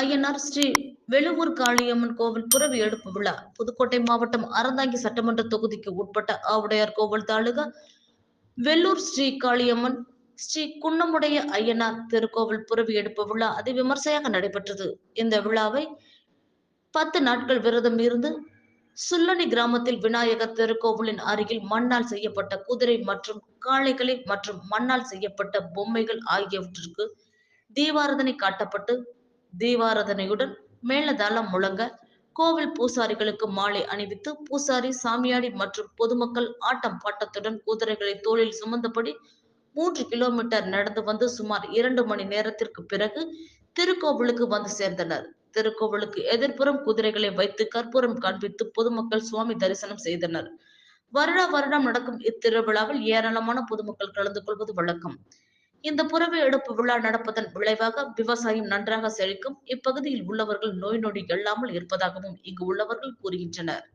ஐயனார் ஸ்ரீ வெளியூர் காளியம்மன் கோவில் புறவி எடுப்பு விழா. புதுக்கோட்டை மாவட்டம் அறந்தாங்கி சட்டமன்ற தொகுதிக்கு உட்பட்ட ஆவுடையார் கோவில் தாலுகா வெள்ளூர் ஸ்ரீ காளியம்மன் ஸ்ரீ குன்னமுடைய ஐயனார் திருக்கோவில் புறவி எடுப்பு விழா அதி விமர்சையாக நடைபெற்றது. இந்த விழாவை பத்து நாட்கள் விரதம் இருந்து சுல்லனி கிராமத்தில் விநாயகர் திருக்கோவிலின் அருகில் மண்ணால் செய்யப்பட்ட குதிரை மற்றும் காளைகளை மற்றும் மண்ணால் செய்யப்பட்ட பொம்மைகள் ஆகியவற்றிற்கு தீபாரதனை காட்டப்பட்டு தீபாராதனையுடன் மேளதாளம் முழங்க கோவில் பூசாரிகளுக்கு மாலை அணிவித்து பூசாரி சாமியாடி மற்றும் பொதுமக்கள் ஆட்டம் பாட்டத்துடன் குதிரைகளை தோளில் சுமந்தபடி மூன்று கிலோமீட்டர் நடந்து வந்து சுமார் இரண்டு மணி நேரத்திற்கு பிறகு திருக்கோவிலுக்கு வந்து சேர்ந்தனர். திருக்கோவிலுக்கு எதிர்ப்புறம் குதிரைகளை வைத்து கற்பூரம் காண்பித்து பொதுமக்கள் சுவாமி தரிசனம் செய்தனர். வருட வருடம் நடக்கும் இத்திருவிழாவில் ஏராளமான பொதுமக்கள் கலந்து கொள்வது வழக்கம். இந்த புறவை எடுப்பு விழா நடப்பதன் விளைவாக விவசாயம் நன்றாக செழிக்கும். இப்பகுதியில் உள்ளவர்கள் நோய் நொடி இல்லாமல் இருப்பதாகவும் இங்கு உள்ளவர்கள் கூறுகின்றனர்.